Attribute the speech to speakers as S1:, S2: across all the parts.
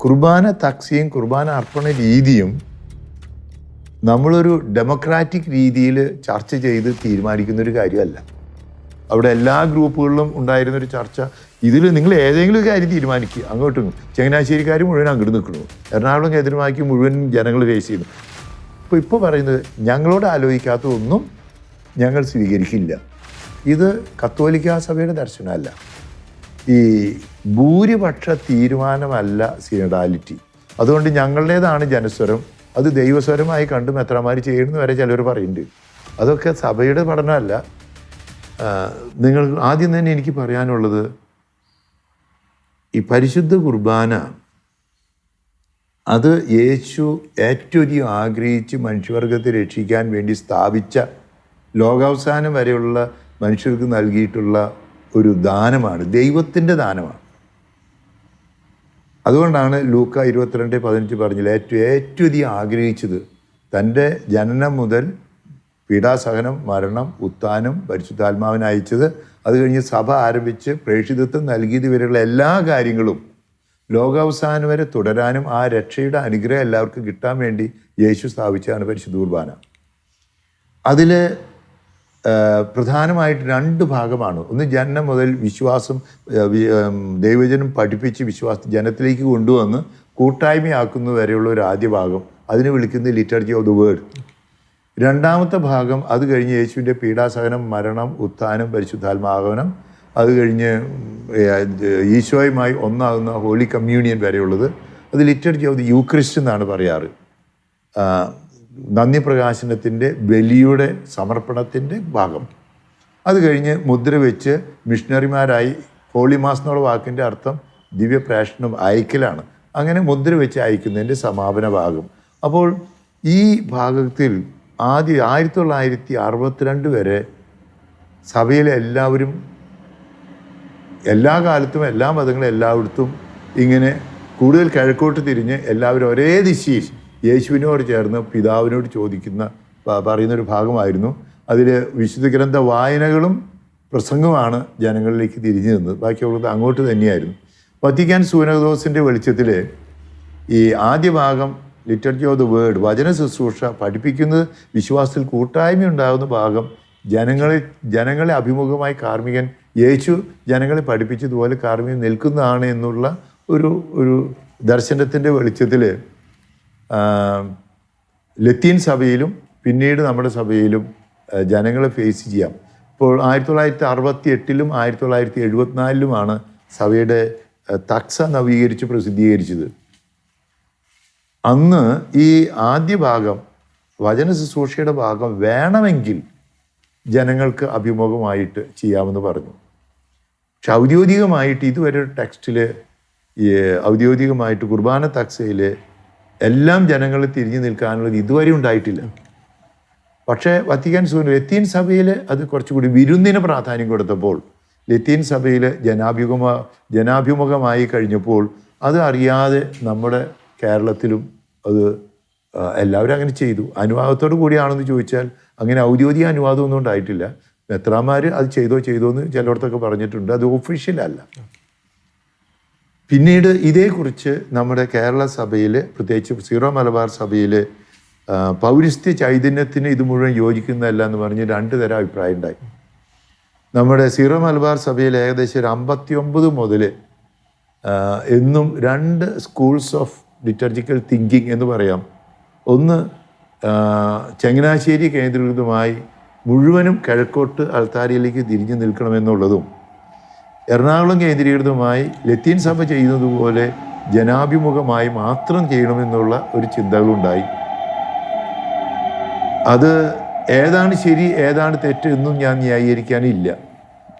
S1: കുർബാന തക്സിയും കുർബാന അർപ്പണ രീതിയും നമ്മളൊരു ഡെമോക്രാറ്റിക് രീതിയിൽ ചർച്ച ചെയ്ത് തീരുമാനിക്കുന്ന ഒരു കാര്യമല്ല. അവിടെ എല്ലാ ഗ്രൂപ്പുകളിലും ഉണ്ടായിരുന്ന ഒരു ചർച്ച. ഇതിൽ നിങ്ങൾ ഏതെങ്കിലും കാര്യം തീരുമാനിക്കുക. അങ്ങോട്ടും ചങ്ങനാശ്ശേരിക്കാർ മുഴുവൻ അങ്ങോട്ട് നിൽക്കുന്നു. എറണാകുളം കേന്ദ്രമാക്കി മുഴുവൻ ജനങ്ങൾ ഫേസ് ചെയ്യുന്നു. അപ്പോൾ ഇപ്പോൾ പറയുന്നത് ഞങ്ങളോട് ആലോചിക്കാത്ത ഒന്നും ഞങ്ങൾ സ്വീകരിക്കില്ല. ഇത് കത്തോലിക്ക സഭയുടെ ദർശനമല്ല. ഈ ഭൂരിപക്ഷ തീരുമാനമല്ല സിനഡാലിറ്റി. അതുകൊണ്ട് ഞങ്ങളുടേതാണ് ജനസ്വരം. അത് ദൈവസ്വരമായി കണ്ടും എത്രമാർ ചെയ്യുന്നു വരെ ചിലർ പറയുന്നുണ്ട്. അതൊക്കെ സഭയുടെ പഠനമല്ല. നിങ്ങൾ ആദ്യം തന്നെ എനിക്ക് പറയാനുള്ളത് ഈ പരിശുദ്ധ കുർബാന അത് യേശു ഏറ്റവും ആഗ്രഹിച്ച് മനുഷ്യവർഗത്തെ രക്ഷിക്കാൻ വേണ്ടി സ്ഥാപിച്ച ലോകാവസാനം വരെയുള്ള മനുഷ്യർക്ക് നൽകിയിട്ടുള്ള ഒരു ദാനമാണ് ദൈവത്തിന്റെ ദാനമാണ്. അതുകൊണ്ടാണ് ലൂക്ക ഇരുപത്തിരണ്ട് പതിനഞ്ച് പറഞ്ഞില്ല ഏറ്റവും ഏറ്റവും അധികം ആഗ്രഹിച്ചത് തന്റെ ജനനം മുതൽ പീഡാസഹനം മരണം ഉത്താനം പരിശുദ്ധാത്മാവിനെ അയച്ചത്. അത് കഴിഞ്ഞ് സഭ ആരംഭിച്ച് പ്രേക്ഷിതത്വം നൽകിയത് വരെയുള്ള എല്ലാ കാര്യങ്ങളും ലോകാവസാനം വരെ തുടരാനും ആ രക്ഷയുടെ അനുഗ്രഹം എല്ലാവർക്കും കിട്ടാൻ വേണ്ടി യേശു സ്ഥാപിച്ചതാണ് പരിശുദ്ധ കുർബാന. അതിൽ പ്രധാനമായിട്ട് രണ്ട് ഭാഗമാണ്. ഒന്ന് ജനനം മുതൽ വിശ്വാസം ദൈവജനം പഠിപ്പിച്ച് വിശ്വാസ ജനത്തിലേക്ക് കൊണ്ടുവന്ന് കൂട്ടായ്മയാക്കുന്ന വരെയുള്ള ഒരു ആദ്യ ഭാഗം. അതിന് വിളിക്കുന്നത് ലിറ്റർജി ഓഫ് ദ വേർഡ് രണ്ടാമത്തെ ഭാഗം അത് കഴിഞ്ഞ് യേശുവിന്റെ പീഡാസഹനം മരണം ഉത്ഥാനം പരിശുദ്ധാത്മാഗമനം അത് കഴിഞ്ഞ് ഈശോയുമായി ഒന്നാകുന്ന ഹോളി കമ്മ്യൂണിയൻ വരെയുള്ളത്. അത് ലിറ്റർജി ഓഫ് ദി യൂക്രിസ്റ്റ് എന്നാണ് പറയാറ്. നന്ദി പ്രകാശനത്തിന്റെ ബലിയുടെ സമർപ്പണത്തിന്റെ ഭാഗം. അത് കഴിഞ്ഞ് മുദ്ര വെച്ച് മിഷണറിമാരായി ഹോളി മാസ് എന്നുള്ള വാക്കിന്റെ അർത്ഥം ദിവ്യപ്രേഷണം അയക്കലാണ്. അങ്ങനെ മുദ്ര വെച്ച് അയക്കുന്നതിന്റെ സമാപന ഭാഗം. അപ്പോൾ ഈ ഭാഗത്തിൽ ആദ്യം ആയിരത്തി തൊള്ളായിരത്തി അറുപത്തിരണ്ട് വരെ സഭയിലെ എല്ലാവരും എല്ലാ കാലത്തും എല്ലാ മതങ്ങളും എല്ലായിടത്തും ഇങ്ങനെ കൂടുതൽ കിഴക്കോട്ട് തിരിഞ്ഞ് എല്ലാവരും ഒരേ ദിശയിൽ യേശുവിനോട് ചേർന്ന് പിതാവിനോട് ചോദിക്കുന്ന പറയുന്നൊരു ഭാഗമായിരുന്നു. അതിൽ വിശുദ്ധ ഗ്രന്ഥ വായനകളും പ്രസംഗമാണ് ജനങ്ങളിലേക്ക് തിരിഞ്ഞു നിന്നത്. ബാക്കിയുള്ളത് അങ്ങോട്ട് തന്നെയായിരുന്നു. വത്തിക്കാൻ സൂനകദോസിന്റെ വെളിച്ചത്തിൽ ഈ ആദ്യ ഭാഗം ലിറ്റർജി ഓഫ് ദ വേർഡ് വചന ശുശ്രൂഷ പഠിപ്പിക്കുന്നത് വിശ്വാസത്തിൽ കൂട്ടായ്മ ഉണ്ടാകുന്ന ഭാഗം ജനങ്ങളെ ജനങ്ങളെ അഭിമുഖമായി കാർമികൻ യേശു ജനങ്ങളെ പഠിപ്പിച്ചതുപോലെ കാർമികൻ നിൽക്കുന്നതാണ് എന്നുള്ള ഒരു ഒരു ദർശനത്തിന്റെ വെളിച്ചത്തിൽ ലത്തീൻ സഭയിലും പിന്നീട് നമ്മുടെ സഭയിലും ജനങ്ങളെ ഫേസ് ചെയ്യാം. ഇപ്പോൾ ആയിരത്തി തൊള്ളായിരത്തി അറുപത്തി എട്ടിലും ആയിരത്തി തൊള്ളായിരത്തി എഴുപത്തിനാലിലുമാണ് സഭയുടെ തക്സ നവീകരിച്ച് പ്രസിദ്ധീകരിച്ചത്. അന്ന് ഈ ആദ്യ ഭാഗം വചന ശുശ്രൂഷയുടെ ഭാഗം വേണമെങ്കിൽ ജനങ്ങൾക്ക് അഭിമുഖമായിട്ട് ചെയ്യാമെന്ന് പറഞ്ഞു. പക്ഷെ ഔദ്യോഗികമായിട്ട് ഇതുവരെ ടെക്സ്റ്റിൽ ഔദ്യോഗികമായിട്ട് കുർബാന തക്സയിൽ എല്ലാം ജനങ്ങൾ തിരിഞ്ഞു നിൽക്കാനുള്ളത് ഇതുവരെ ഉണ്ടായിട്ടില്ല. പക്ഷേ വത്തിക്കാൻ സൂര്യ ലത്തീൻ സഭയിൽ അത് കുറച്ചുകൂടി വിരുന്നിന് പ്രാധാന്യം കൊടുത്തപ്പോൾ ലത്തീൻ സഭയിൽ ജനാഭിമുഖ ജനാഭിമുഖമായി കഴിഞ്ഞപ്പോൾ അത് അറിയാതെ നമ്മുടെ കേരളത്തിലും അത് എല്ലാവരും അങ്ങനെ ചെയ്തു. അനുവാദത്തോടു കൂടിയാണെന്ന് ചോദിച്ചാൽ അങ്ങനെ ഔദ്യോഗിക അനുവാദമൊന്നും ഉണ്ടായിട്ടില്ല. മെത്രാമാർ അത് ചെയ്തോ ചെയ്തോ എന്ന് ചിലയിടത്തൊക്കെ പറഞ്ഞിട്ടുണ്ട്. അത് ഒഫീഷ്യൽ അല്ല. പിന്നീട് ഇതേക്കുറിച്ച് നമ്മുടെ കേരള സഭയിൽ പ്രത്യേകിച്ച് സീറോ മലബാർ സഭയിൽ പൗരസ്ത്യ ചൈതന്യത്തിന് ഇത് മുഴുവൻ യോജിക്കുന്നതല്ല എന്ന് പറഞ്ഞ് രണ്ട് തരം അഭിപ്രായം ഉണ്ടായി. നമ്മുടെ സീറോ മലബാർ സഭയിൽ ഏകദേശം ഒരു അമ്പത്തി ഒമ്പത് മുതൽ എന്നും രണ്ട് സ്കൂൾസ് ഓഫ് ലിറ്റർജിക്കൽ തിങ്കിങ് എന്ന് പറയാം. ഒന്ന് ചങ്ങനാശ്ശേരി കേന്ദ്രീകൃതമായി മുഴുവനും കിഴക്കോട്ട് അൾത്താരയിലേക്ക് തിരിഞ്ഞു നിൽക്കണമെന്നുള്ളതും എറണാകുളം കേന്ദ്രീകൃതമായി ലത്തീൻ സഭ ചെയ്യുന്നതുപോലെ ജനാഭിമുഖമായി മാത്രം ചെയ്യണമെന്നുള്ള ഒരു ചിന്തകളുണ്ടായി. അത് ഏതാണ് ശരി ഏതാണ് തെറ്റ് എന്നും ഞാൻ ന്യായീകരിക്കാനില്ല.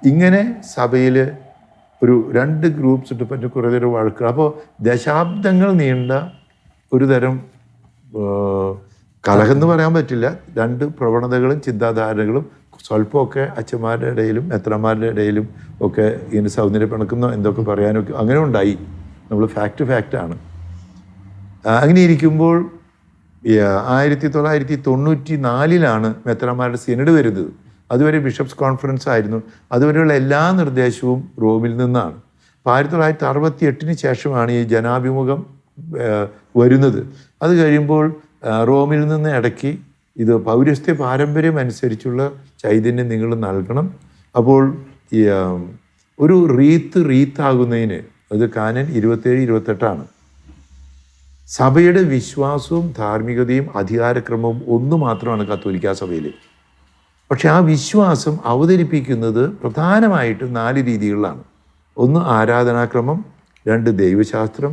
S1: ഇങ്ങനെ സഭയിൽ ഒരു രണ്ട് ഗ്രൂപ്പ്സ് ഇട്ട് പറ്റും കുറേ തരം വഴക്കുകൾ. അപ്പോൾ ദശാബ്ദങ്ങൾ നീണ്ട ഒരു തരം ആ, കലഹം എന്ന് പറയാൻ പറ്റില്ല. രണ്ട് പ്രവണതകളും ചിന്താധാരകളും സ്വല്പമൊക്കെ അച്ഛന്മാരുടെ ഇടയിലും എത്രമാരുടെ ഇടയിലും ഒക്കെ ഇങ്ങനെ സൗന്ദര്യം പിണക്കുന്ന എന്തൊക്കെ പറയാനൊക്കെ അങ്ങനെ ഉണ്ടായി. നമ്മൾ ഫാക്റ്റ് ഫാക്റ്റാണ് അങ്ങനെ ഇരിക്കുമ്പോൾ ആയിരത്തി തൊള്ളായിരത്തി തൊണ്ണൂറ്റി നാലിലാണ് മെത്രാന്മാരുടെ സിനഡ് വരുന്നത്. അതുവരെ ബിഷപ്സ് കോൺഫറൻസ് ആയിരുന്നു. അതുവരെയുള്ള എല്ലാ നിർദ്ദേശവും റോമിൽ നിന്നാണ്. അപ്പോൾ ആയിരത്തി തൊള്ളായിരത്തി അറുപത്തി എട്ടിന് ശേഷമാണ് ഈ ജനാഭിമുഖം വരുന്നത്. അത് കഴിയുമ്പോൾ റോമിൽ നിന്ന് ഇടയ്ക്ക് ഇത് പൗരസ്ത്യ പാരമ്പര്യം അനുസരിച്ചുള്ള ചൈതന്യം നിങ്ങൾ നൽകണം. അപ്പോൾ ഒരു റീത്ത് റീത്താകുന്നതിന് അത് കാനൻ ഇരുപത്തേഴ് ഇരുപത്തെട്ടാണ്. സഭയുടെ വിശ്വാസവും ധാർമ്മികതയും അധികാരക്രമവും ഒന്ന് മാത്രമാണ് കത്തോലിക്ക സഭയിൽ. പക്ഷെ ആ വിശ്വാസം അവതരിപ്പിക്കുന്നത് പ്രധാനമായിട്ടും നാല് രീതികളിലാണ്. ഒന്ന് ആരാധനാക്രമം രണ്ട് ദൈവശാസ്ത്രം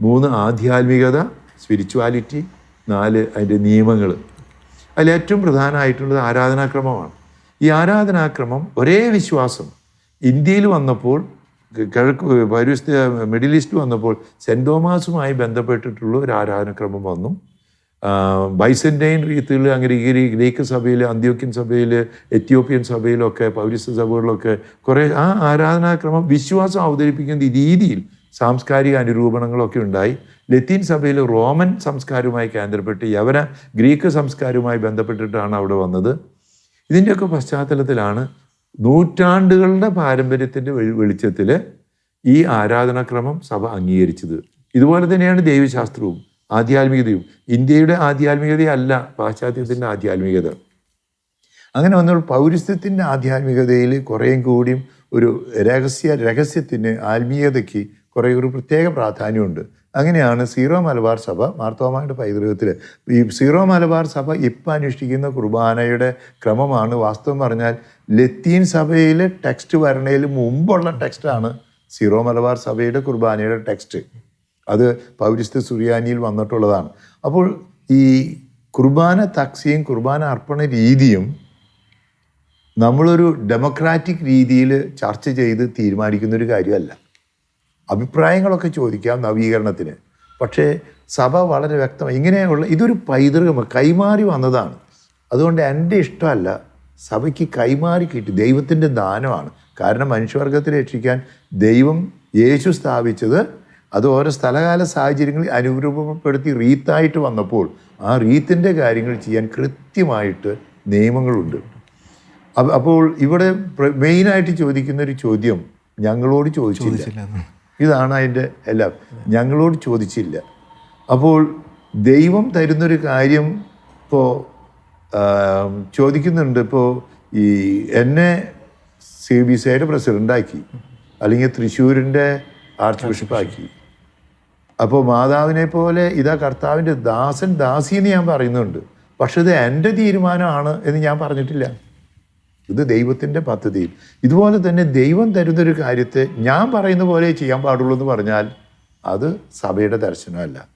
S1: മൂന്ന് ആധ്യാത്മികത സ്പിരിച്വാലിറ്റി നാല് അതിന്റെ നിയമങ്ങൾ. അതിൽ ഏറ്റവും പ്രധാനമായിട്ടുള്ളത് ആരാധനാക്രമമാണ്. ഈ ആരാധനാക്രമം ഒരേ വിശ്വാസം. ഇന്ത്യയിൽ വന്നപ്പോൾ കിഴക്ക് പരിസ്ഥിതി മിഡിൽ ഈസ്റ്റ് വന്നപ്പോൾ സെന്റ് തോമാസുമായി ബന്ധപ്പെട്ടിട്ടുള്ള ഒരു ആരാധനാക്രമം വന്നു. ബൈസന്റൈൻ രീതിയിൽ അങ്ങനെ ഈ ഗ്രീക്ക് സഭയിൽ അന്ത്യോക്യൻ സഭയിൽ എത്യോപ്യൻ സഭയിലൊക്കെ പൗരസ്ത്യ സഭകളിലൊക്കെ കുറേ ആ ആരാധനാക്രമം വിശ്വാസം അവതരിപ്പിക്കുന്ന രീതിയിൽ സാംസ്കാരിക അനുരൂപണങ്ങളൊക്കെ ഉണ്ടായി. ലത്തീൻ സഭയിൽ റോമൻ സംസ്കാരവുമായി കേന്ദ്രപ്പെട്ട് യവന ഗ്രീക്ക് സംസ്കാരവുമായി ബന്ധപ്പെട്ടിട്ടാണ് അവിടെ വന്നത്. ഇതിന്റെയൊക്കെ പശ്ചാത്തലത്തിലാണ് നൂറ്റാണ്ടുകളുടെ പാരമ്പര്യത്തിന്റെ വെളിച്ചത്തിൽ ഈ ആരാധനാക്രമം സഭ അംഗീകരിച്ചത്. ഇതുപോലെ തന്നെയാണ് ദൈവശാസ്ത്രവും ആധ്യാത്മികതയും. ഇന്ത്യയുടെ ആധ്യാത്മികതയല്ല പാശ്ചാത്യത്തിന്റെ ആധ്യാത്മികത. അങ്ങനെ വന്നപ്പോൾ പൗരസ്ത്യത്തിന്റെ ആധ്യാത്മികതയിൽ കുറേയും കൂടിയും ഒരു രഹസ്യ രഹസ്യത്തിന് ആത്മീയതയ്ക്ക് കുറേ ഒരു പ്രത്യേക പ്രാധാന്യമുണ്ട്. അങ്ങനെയാണ് സീറോ മലബാർ സഭ മാർത്തോമായുടെ പൈതൃകത്തിൽ ഈ സീറോ മലബാർ സഭ ഇപ്പം അനുഷ്ഠിക്കുന്ന കുർബാനയുടെ ക്രമമാണ്. വാസ്തവം പറഞ്ഞാൽ ലത്തീൻ സഭയിലെ ടെക്സ്റ്റ് വരണയിൽ മുമ്പുള്ള ടെക്സ്റ്റാണ് സീറോ മലബാർ സഭയുടെ കുർബാനയുടെ ടെക്സ്റ്റ്. അത് പൗരിസ്ത സുറിയാനിയിൽ വന്നിട്ടുള്ളതാണ്. അപ്പോൾ ഈ കുർബാന തക്സിയും കുർബാന അർപ്പണ രീതിയും നമ്മളൊരു ഡെമോക്രാറ്റിക് രീതിയിൽ ചർച്ച ചെയ്ത് തീരുമാനിക്കുന്നൊരു കാര്യമല്ല. അഭിപ്രായങ്ങളൊക്കെ ചോദിക്കാം നവീകരണത്തിന്. പക്ഷേ സഭ വളരെ വ്യക്തമായി ഇങ്ങനെയുള്ള ഇതൊരു പൈതൃകം കൈമാറി വന്നതാണ്. അതുകൊണ്ട് എന്റെ ഇഷ്ടമല്ല സഭയ്ക്ക് കൈമാറി കിട്ടി ദൈവത്തിന്റെ ദാനമാണ്. കാരണം മനുഷ്യവർഗത്തെ രക്ഷിക്കാൻ ദൈവം യേശു സ്ഥാപിച്ചത് അത് ഓരോ സ്ഥലകാല സാഹചര്യങ്ങളിൽ അനുരൂപപ്പെടുത്തി റീത്തായിട്ട് വന്നപ്പോൾ ആ റീത്തിന്റെ കാര്യങ്ങൾ ചെയ്യാൻ കൃത്യമായിട്ട് നിയമങ്ങളുണ്ട്. അപ്പ- അപ്പോൾ ഇവിടെ മെയിനായിട്ട് ചോദിക്കുന്ന ഒരു ചോദ്യം ഞങ്ങളോട് ചോദിച്ചില്ല. ഇതാണ് അതിന്റെ എല്ലാം. ഞങ്ങളോട് ചോദിച്ചില്ല. അപ്പോൾ ദൈവം തരുന്നൊരു കാര്യം ഇപ്പോൾ ചോദിക്കുന്നുണ്ട്. ഇപ്പോൾ ഈ എന്നെ സി ബി സിയുടെ പ്രസിഡന്റാക്കി അല്ലെങ്കിൽ തൃശ്ശൂരിന്റെ ആർച്ച് ബിഷപ്പാക്കി. അപ്പോൾ മാതാവിനെ പോലെ ഇതാ കർത്താവിന്റെ ദാസൻ ദാസി എന്ന് ഞാൻ പറയുന്നുണ്ട്. പക്ഷേ ഇത് എന്റെ തീരുമാനമാണ് എന്ന് ഞാൻ പറഞ്ഞിട്ടില്ല. ഇത് ദൈവത്തിന്റെ പദ്ധതിയിൽ ഇതുപോലെ തന്നെ ദൈവം തരുന്നൊരു കാര്യത്തെ ഞാൻ പറയുന്ന പോലെ ചെയ്യാൻ പാടുള്ളൂ എന്ന് പറഞ്ഞാൽ അത് സഭയുടെ ദർശനമല്ല.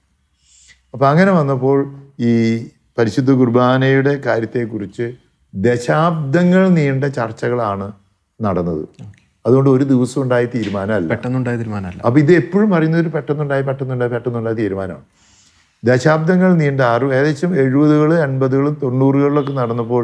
S1: അപ്പം അങ്ങനെ വന്നപ്പോൾ ഈ പരിശുദ്ധ കുർബാനയുടെ കാര്യത്തെക്കുറിച്ച് ദശാബ്ദങ്ങൾ നീണ്ട ചർച്ചകളാണ് നടന്നത്. അതുകൊണ്ട് ഒരു ദിവസം ഉണ്ടായ തീരുമാനമല്ല.
S2: പെട്ടെന്നുണ്ടായ തീരുമാനമല്ല.
S1: അപ്പോൾ ഇത് എപ്പോഴും പറയുന്നത് ഒരു പെട്ടെന്നുണ്ടായി പെട്ടെന്നുണ്ടായി പെട്ടെന്നുണ്ടായ തീരുമാനമാണ്. ദശാബ്ദങ്ങൾ നീണ്ട ആറ് ഏകദേശം എഴുപതുകൾ എൺപതുകളും തൊണ്ണൂറുകളിലൊക്കെ നടന്നപ്പോൾ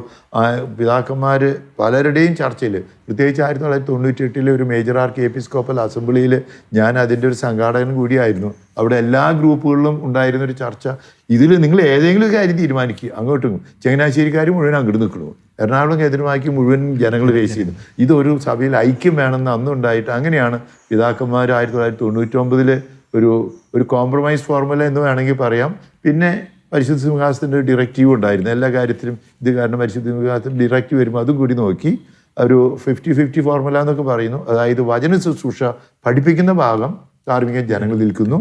S1: പിതാക്കന്മാർ പലരുടെയും ചർച്ചയിൽ പ്രത്യേകിച്ച് ആയിരത്തി തൊള്ളായിരത്തി തൊണ്ണൂറ്റി എട്ടിലെ ഒരു മേജർ ആർക്ക് എപ്പിസ്കോപ്പൽ അസംബ്ലിയിൽ ഞാൻ അതിന്റെ ഒരു സംഘാടകൻ കൂടിയായിരുന്നു. അവിടെ എല്ലാ ഗ്രൂപ്പുകളിലും ഉണ്ടായിരുന്ന ഒരു ചർച്ച. ഇതിൽ നിങ്ങൾ ഏതെങ്കിലും കാര്യം തീരുമാനിക്കുക. അങ്ങോട്ടും ചങ്ങനാശ്ശേരിക്കാർ മുഴുവൻ അങ്ങോട്ട് നിൽക്കണു. എറണാകുളം കേന്ദ്രമാക്കി മുഴുവൻ ജനങ്ങൾ ഫേസ് ചെയ്യുന്നു. ഇതൊരു സഭയിൽ ഐക്യം വേണമെന്ന് അന്നുണ്ടായിട്ട് അങ്ങനെയാണ് പിതാക്കന്മാർ ആയിരത്തി തൊള്ളായിരത്തി തൊണ്ണൂറ്റൊമ്പതിൽ ഒരു ഒരു കോംപ്രമൈസ് ഫോർമുല എന്ന് വേണമെങ്കിൽ പറയാം. പിന്നെ പരിശുദ്ധ സിംഹാസത്തിന്റെ ഒരു ഡിറക്റ്റീവ് ഉണ്ടായിരുന്നു. എല്ലാ കാര്യത്തിലും ഇത് കാരണം പരിശുദ്ധ സിംഹാസനം ഡിറക്റ്റീവ് വരുമ്പോൾ അതും കൂടി നോക്കി. ഒരു ഫിഫ്റ്റി ഫിഫ്റ്റി ഫോർമുല എന്നൊക്കെ പറയുന്നു. അതായത് വചന ശുശ്രൂഷ പഠിപ്പിക്കുന്ന ഭാഗം ധാർമ്മിക ജനങ്ങൾ നിൽക്കുന്നു.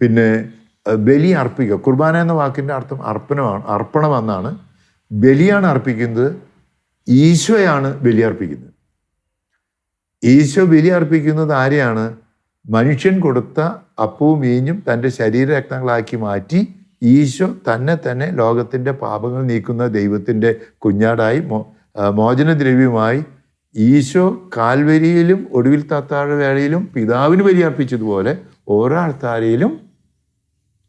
S1: പിന്നെ ബലി അർപ്പിക്കുക. കുർബാന എന്ന വാക്കിന്റെ അർത്ഥം അർപ്പണമാണ് അർപ്പണം എന്നാണ് ബലിയാണ് അർപ്പിക്കുന്നത് ഈശോയാണ് ബലി അർപ്പിക്കുന്നത്. ഈശോ ബലി അർപ്പിക്കുന്നത് ആരെയാണ്? മനുഷ്യൻ കൊടുത്ത അപ്പവും മീഞ്ഞും തന്റെ ശരീരരക്തങ്ങളാക്കി മാറ്റി ഈശോ തന്നെ തന്നെ ലോകത്തിന്റെ പാപങ്ങൾ നീക്കുന്ന ദൈവത്തിന്റെ കുഞ്ഞാടായി മോ മോചനദ്രവ്യമായി ഈശോ കാൽവരിയിലും ഒടുവിൽ താത്താഴവേളയിലും പിതാവിന് ബലിയർപ്പിച്ചതുപോലെ ഓരോ ആൾത്താരയിലും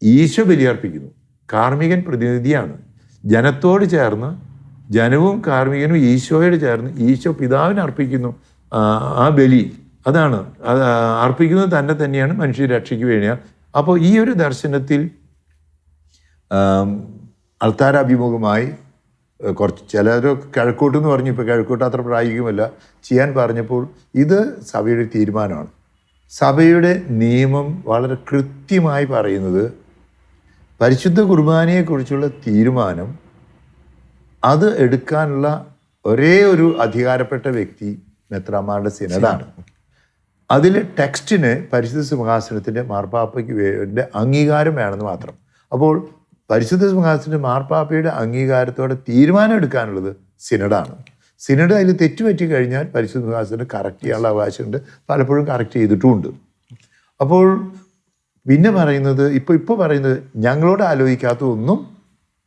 S1: ഈശോ ബലിയർപ്പിക്കുന്നു. കാർമികൻ പ്രതിനിധിയാണ്. ജനത്തോട് ചേർന്ന് ജനവും കാർമികനും ഈശോയോട് ചേർന്ന് ഈശോ പിതാവിന് അർപ്പിക്കുന്നു ആ ബലി. അതാണ്. അത് അർപ്പിക്കുന്നത് തന്നെ തന്നെയാണ് മനുഷ്യ രക്ഷയ്ക്ക് വേണ്ടിയാണ് അപ്പോൾ ഈ ഒരു ദർശനത്തിൽ അൾത്താരാഭിമുഖമായി കുറച്ച് ചിലരൊക്കെ കിഴക്കോട്ട് എന്ന് പറഞ്ഞു ഇപ്പോൾ കിഴക്കോട്ട് അത്ര പ്രായോഗികമല്ല ചെയ്യാൻ പറഞ്ഞപ്പോൾ ഇത് സഭയുടെ തീരുമാനമാണ്. സഭയുടെ നിയമം വളരെ കൃത്യമായി പറയുന്നത് പരിശുദ്ധ കുർബാനയെക്കുറിച്ചുള്ള തീരുമാനം അത് എടുക്കാനുള്ള ഒരേ ഒരു അധികാരപ്പെട്ട വ്യക്തി മെത്രാമാരുടെ സിനഡാണ്. അതിൽ ടെക്സ്റ്റിന് പരിശുദ്ധ സിംഹാസനത്തിന്റെ മാർപ്പാപ്പയ്ക്ക് വേണ്ട അംഗീകാരം വേണമെന്ന് മാത്രം. അപ്പോൾ പരിശുദ്ധ സിംഹാസനത്തിന്റെ മാർപ്പാപ്പയുടെ അംഗീകാരത്തോടെ തീരുമാനം എടുക്കാനുള്ളത് സിനഡാണ്. സിനഡ് അതിൽ തെറ്റുപറ്റി കഴിഞ്ഞാൽ പരിശുദ്ധ സിംഹാസനം കറക്റ്റ് ചെയ്യാനുള്ള അവകാശമുണ്ട് പലപ്പോഴും കറക്റ്റ് ചെയ്തിട്ടുമുണ്ട്. അപ്പോൾ പിന്നെ പറയുന്നത് ഇപ്പോൾ ഇപ്പോൾ പറയുന്നത് ഞങ്ങളോട് ആലോചിക്കാത്ത ഒന്നും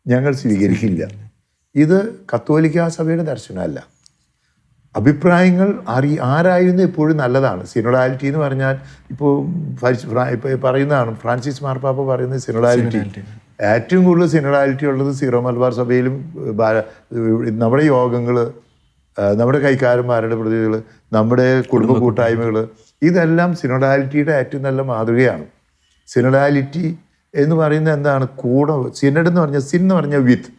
S1: ഞങ്ങൾ സ്വീകരിക്കില്ല. ഇത് കത്തോലിക്ക സഭയുടെ ദർശനമല്ല. അഭിപ്രായങ്ങൾ അറി ആരായിരുന്നു എപ്പോഴും നല്ലതാണ്. സിനോഡാലിറ്റി എന്ന് പറഞ്ഞാൽ ഇപ്പോൾ പറയുന്നതാണ് ഫ്രാൻസിസ് മാർപ്പാപ്പ പറയുന്നത് സിനോഡാലിറ്റി. ഏറ്റവും കൂടുതൽ സിനോഡാലിറ്റി ഉള്ളത് സീറോ മലബാർ സഭയിലും നമ്മുടെ യോഗങ്ങൾ നമ്മുടെ കൈക്കാരന്മാരുടെ പ്രതികൾ നമ്മുടെ കുടുംബ കൂട്ടായ്മകൾ ഇതെല്ലാം സിനോഡാലിറ്റിയുടെ ഏറ്റവും നല്ല മാതൃകയാണ്. സിനോഡാലിറ്റി എന്ന് പറയുന്നത് എന്താണ്? കൂടെ സിനഡ് എന്ന് പറഞ്ഞാൽ സിൻ എന്ന് പറഞ്ഞാൽ വിത്ത്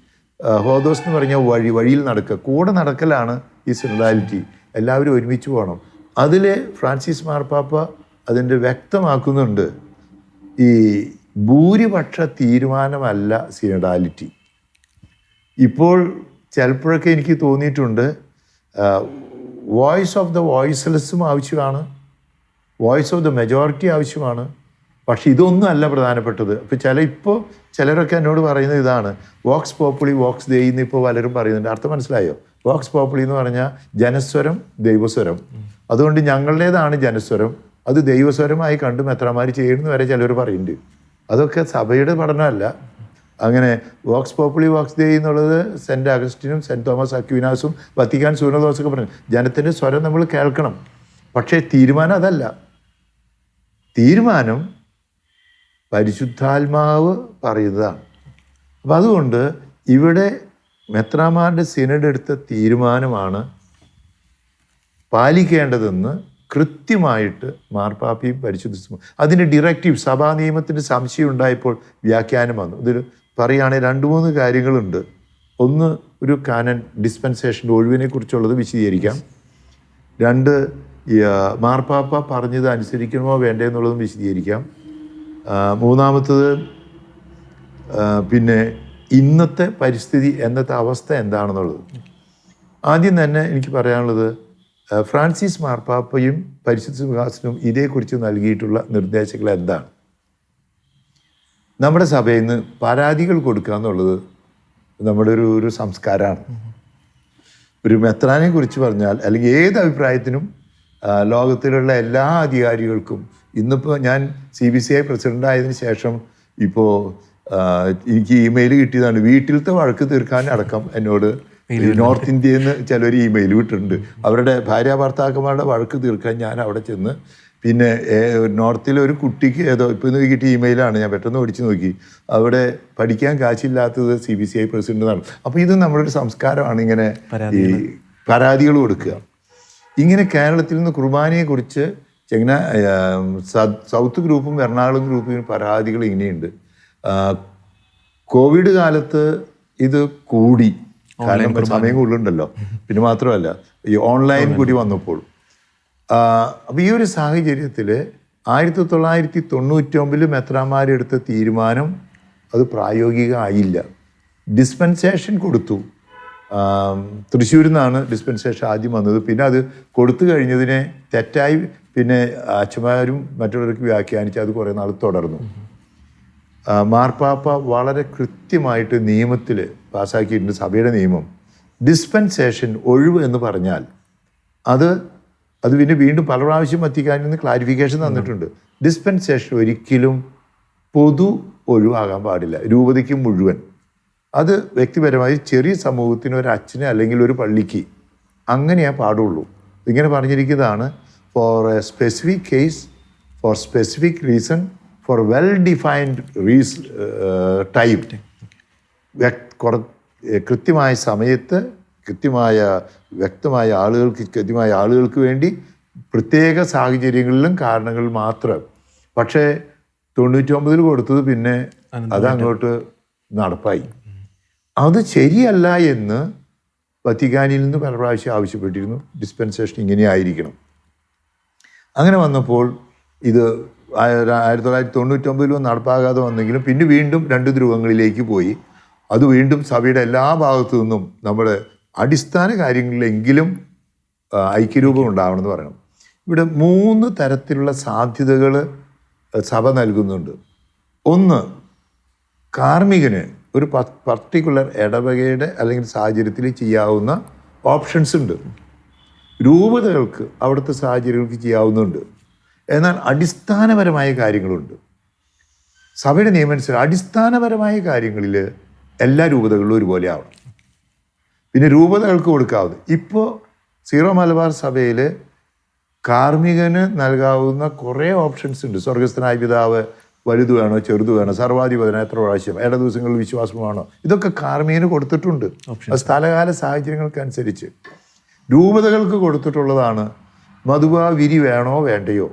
S1: ഹോദോസ് എന്ന് പറഞ്ഞാൽ വഴി വഴിയിൽ നടക്കുക. കൂടെ നടക്കലാണ് ഈ സിനഡാലിറ്റി എല്ലാവരും ഒരുമിച്ച് പോകണം. അതിൽ ഫ്രാൻസിസ് മാർപ്പാപ്പ അതിന്റെ വ്യക്തമാക്കുന്നുണ്ട് ഈ ഭൂരിപക്ഷ തീരുമാനമല്ല സിനഡാലിറ്റി ഇപ്പോൾ ചിലപ്പോഴൊക്കെ എനിക്ക് തോന്നിയിട്ടുണ്ട് വോയിസ് ഓഫ് ദ വോയിസ്ലെസ്സും ആവശ്യമാണ് വോയിസ് ഓഫ് ദ മെജോറിറ്റി ആവശ്യമാണ് പക്ഷെ ഇതൊന്നും അല്ല പ്രധാനപ്പെട്ടത്. അപ്പോൾ ചില ഇപ്പോൾ ചിലരൊക്കെ എന്നോട് പറയുന്നത് ഇതാണ്. വോക്സ് പോപ്പുളി വോക്സ് ദൈ എന്ന് ഇപ്പോൾ പലരും പറയുന്നുണ്ട്. അർത്ഥം മനസ്സിലായോ? വോക്സ് പോപ്പുളി എന്ന് പറഞ്ഞാൽ ജനസ്വരം ദൈവസ്വരം. അതുകൊണ്ട് ഞങ്ങളുടേതാണ് ജനസ്വരം. അത് ദൈവസ്വരമായി കണ്ട് മെത്രമാർ ചെയ്യണമെന്ന് വരെ ചിലർ പറയുന്നുണ്ട്. അതൊക്കെ സഭയുടെ പഠനമല്ല. അങ്ങനെ വോക്സ് പോപ്പുളി വോക്സ് ദേ എന്നുള്ളത് സെന്റ് അഗസ്റ്റിനും സെന്റ് തോമസ് അക്വിനാസും വത്തിക്കാൻ സൂനദോസൊക്കെ പറഞ്ഞു. ജനത്തിന്റെ സ്വരം നമ്മൾ കേൾക്കണം. പക്ഷേ തീരുമാനം അതല്ല. തീരുമാനം പരിശുദ്ധാത്മാവ് പറയുന്നതാണ് അപ്പം അതുകൊണ്ട് ഇവിടെ മെത്രാമാരുടെ സിനഡ് എടുത്ത തീരുമാനമാണ് പാലിക്കേണ്ടതെന്ന് കൃത്യമായിട്ട് മാർപ്പാപ്പിയും പരിശുദ്ധ അതിന്റെ ഡിറക്റ്റീവ് സഭാ നിയമത്തിന്റെ സംശയം ഉണ്ടായപ്പോൾ വ്യാഖ്യാനം വന്നു. ഇതിൽ പറയുകയാണെങ്കിൽ രണ്ട് മൂന്ന് കാര്യങ്ങളുണ്ട്. ഒന്ന് ഒരു കാനൻ ഡിസ്പെൻസേഷന്റെ ഒഴിവിനെ കുറിച്ചുള്ളത് വിശദീകരിക്കാം. രണ്ട് മാർപ്പാപ്പ പറഞ്ഞത് അനുസരിക്കണമോ വേണ്ടേ എന്നുള്ളതും വിശദീകരിക്കാം. മൂന്നാമത്തത് പിന്നെ ഇന്നത്തെ പരിസ്ഥിതി എന്നത്തെ അവസ്ഥ എന്താണെന്നുള്ളത്. ആദ്യം തന്നെ എനിക്ക് പറയാനുള്ളത് ഫ്രാൻസിസ് മാർപ്പാപ്പയും പരിസ്ഥിതി വികാസനും ഇതേക്കുറിച്ച് നൽകിയിട്ടുള്ള നിർദ്ദേശങ്ങൾ എന്താണ്? നമ്മുടെ സഭയിൽ നിന്ന് പരാതികൾ കൊടുക്കുക എന്നുള്ളത് നമ്മുടെ ഒരു ഒരു സംസ്കാരമാണ്. ഒരു മെത്രാനെ കുറിച്ച് പറഞ്ഞാൽ അല്ലെങ്കിൽ ഏത് അഭിപ്രായത്തിനും ലോകത്തിലുള്ള എല്ലാ അധികാരികൾക്കും ഇന്നിപ്പോൾ ഞാൻ C B C I president ആയതിനു ശേഷം ഇപ്പോൾ എനിക്ക് ഇമെയിൽ കിട്ടിയതാണ്. വീട്ടിലത്തെ വഴക്ക് തീർക്കാൻ അടക്കം എന്നോട് നോർത്ത് ഇന്ത്യയിൽ നിന്ന് ചിലർ ഇമെയിൽ വിട്ടിട്ടുണ്ട് അവരുടെ ഭാര്യ ഭർത്താക്കന്മാരുടെ വഴക്ക് തീർക്കാൻ ഞാൻ അവിടെ ചെന്ന് പിന്നെ നോർത്തിലെ ഒരു കുട്ടിക്ക് ഏതോ ഇപ്പോൾ ഇന്ന് കിട്ടിയ ഇമെയിലാണ് ഞാൻ പെട്ടെന്ന് ഓടിച്ച് നോക്കി. അവിടെ പഠിക്കാൻ കാശില്ലാത്തത് C B C I president എന്നാണ്. അപ്പോൾ ഇത് നമ്മുടെ ഒരു സംസ്കാരമാണ് ഇങ്ങനെ ഈ പരാതികൾ കൊടുക്കുക. ഇങ്ങനെ കേരളത്തിൽ നിന്ന് കുർബാനയെക്കുറിച്ച് ചെങ്ങന സൗത്ത് ഗ്രൂപ്പും എറണാകുളം ഗ്രൂപ്പും പരാതികൾ ഇങ്ങനെയുണ്ട് കോവിഡ് കാലത്ത് ഇത് കൂടി. കാരണം സമയം കൂടുതലുണ്ടല്ലോ. പിന്നെ മാത്രമല്ല ഈ ഓൺലൈൻ കൂടി വന്നപ്പോൾ. അപ്പോൾ ഈ ഒരു സാഹചര്യത്തിൽ ആയിരത്തി തൊള്ളായിരത്തി തൊണ്ണൂറ്റി ഒമ്പതിൽ മെത്രാമാരെടുത്ത തീരുമാനം അത് പ്രായോഗികമായില്ല. ഡിസ്പെൻസേഷൻ കൊടുത്തു. തൃശ്ശൂരിൽ നിന്നാണ് ഡിസ്പെൻസേഷൻ ആദ്യം വന്നത്. പിന്നെ അത് കൊടുത്തു കഴിഞ്ഞതിനെ തെറ്റായി പിന്നെ അച്ഛന്മാരും മറ്റുള്ളവർക്ക് വ്യാഖ്യാനിച്ച് അത് കുറേ നാൾ തുടർന്നു. മാർപ്പാപ്പ വളരെ കൃത്യമായിട്ട് നിയമത്തിൽ പാസ്സാക്കിയിട്ടുണ്ട് സഭയുടെ നിയമം. ഡിസ്പെൻസേഷൻ ഒഴിവ് എന്ന് പറഞ്ഞാൽ അത് അത് പിന്നെ വീണ്ടും പല പ്രാവശ്യം വത്തിക്കാനിൽ ക്ലാരിഫിക്കേഷൻ തന്നിട്ടുണ്ട്. ഡിസ്പെൻസേഷൻ ഒരിക്കലും പൊതു ഒഴിവാകാൻ പാടില്ല. രൂപതയ്ക്ക് മുഴുവൻ. അത് വ്യക്തിപരമായി ചെറിയ സമൂഹത്തിന് ഒരു അച്ഛന് അല്ലെങ്കിൽ ഒരു പള്ളിക്ക് അങ്ങനെയേ പാടുള്ളൂ. ഇങ്ങനെ പറഞ്ഞിരിക്കുന്നതാണ് for a specific case, for specific reason, for well-defined റീസ് ടൈം വ്യക്- കുറ കൃത്യമായ സമയത്ത് കൃത്യമായ വ്യക്തമായ ആളുകൾക്ക് കൃത്യമായ ആളുകൾക്ക് വേണ്ടി പ്രത്യേക സാഹചര്യങ്ങളിലും കാരണങ്ങൾ മാത്രം. പക്ഷേ തൊണ്ണൂറ്റൊമ്പതിൽ കൊടുത്തത് പിന്നെ അത് അങ്ങോട്ട് നടപ്പായി. അത് ശരിയല്ല എന്ന് വത്തിക്കാനിൽ നിന്ന് പല പ്രാവശ്യം ആവശ്യപ്പെട്ടിരുന്നു. ഡിസ്പെൻസേഷൻ ഇങ്ങനെ ആയിരിക്കണം. അങ്ങനെ വന്നപ്പോൾ ഇത് ആയിര- ആയിരത്തി തൊള്ളായിരത്തി തൊണ്ണൂറ്റൊമ്പതിലും നടപ്പാകാതെ വന്നെങ്കിലും പിന്നെ വീണ്ടും രണ്ട് ധ്രുവങ്ങളിലേക്ക് പോയി. അത് വീണ്ടും സഭയുടെ എല്ലാ ഭാഗത്തു നിന്നും നമ്മുടെ അടിസ്ഥാന കാര്യങ്ങളിലെങ്കിലും ഐക്യരൂപം ഉണ്ടാവണമെന്ന് പറയണം. ഇവിടെ മൂന്ന് തരത്തിലുള്ള സാധ്യതകൾ സഭ നൽകുന്നുണ്ട്. ഒന്ന് കാർമ്മികന് ഒരു പർട്ടിക്കുലർ ഇടവകയുടെ അല്ലെങ്കിൽ സാഹചര്യത്തിൽ ചെയ്യാവുന്ന ഓപ്ഷൻസ് ഉണ്ട്. രൂപതകൾക്ക് അവിടുത്തെ സാഹചര്യങ്ങൾക്ക് ചെയ്യാവുന്നുണ്ട് എന്നാൽ അടിസ്ഥാനപരമായ കാര്യങ്ങളുണ്ട്. സഭയുടെ നിയമനുസരിച്ച് അടിസ്ഥാനപരമായ കാര്യങ്ങളിൽ എല്ലാ രൂപതകളിലും ഒരുപോലെ ആവണം. പിന്നെ രൂപതകൾക്ക് കൊടുക്കാവുന്നത്. ഇപ്പോൾ സീറോ മലബാർ സഭയിൽ കാർമ്മികന് നൽകാവുന്ന കുറേ ഓപ്ഷൻസ് ഉണ്ട്. സ്വർഗസ്ഥനായ പിതാവ് വലുത് വേണോ ചെറുത് വേണോ സർവാധിപതന എത്ര പ്രാവശ്യം ഏഴ് ദിവസങ്ങളിൽ വിശ്വാസം വേണോ ഇതൊക്കെ കാർമ്മികന് കൊടുത്തിട്ടുണ്ട്. സ്ഥലകാല സാഹചര്യങ്ങൾക്കനുസരിച്ച്. രൂപതകൾക്ക് കൊടുത്തിട്ടുള്ളതാണ്. മധുവ വിരി വേണോ വേണ്ടയോ?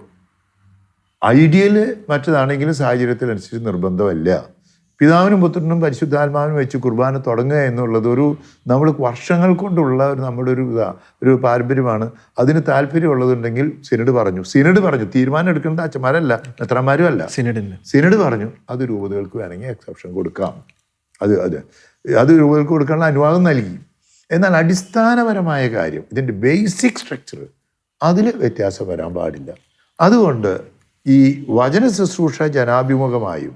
S1: ഐഡിയൽ മറ്റതാണെങ്കിലും സാഹചര്യത്തിനനുസരിച്ച് നിർബന്ധമല്ല. പിതാവിനും പുത്രനും പരിശുദ്ധാത്മാവിനും വെച്ച് കുർബാന തുടങ്ങുക എന്നുള്ളത് ഒരു നമ്മൾ വർഷങ്ങൾ കൊണ്ടുള്ള ഒരു നമ്മുടെ ഒരു ഇതാ ഒരു പാരമ്പര്യമാണ്. അതിന് താല്പര്യമുള്ളതുണ്ടെങ്കിൽ സിനഡ് പറഞ്ഞു. സിനഡ് പറഞ്ഞു. തീരുമാനം എടുക്കുന്നത് അച്ഛന്മാരല്ല എത്രമാരും അല്ല.
S2: സിനഡിന്
S1: സിനഡ് പറഞ്ഞു. അത് രൂപതകൾക്ക് വേണമെങ്കിൽ എക്സെപ്ഷൻ കൊടുക്കാം. അത് അത് അത് രൂപതകൾക്ക് കൊടുക്കാനുള്ള അനുവാദം നൽകി. എന്നാൽ അടിസ്ഥാനപരമായ കാര്യം ഇതിന്റെ ബേസിക് സ്ട്രക്ചർ അതിൽ വ്യത്യാസം വരാൻ പാടില്ല. അതുകൊണ്ട് ഈ വചന ശുശ്രൂഷ ജനാഭിമുഖമായും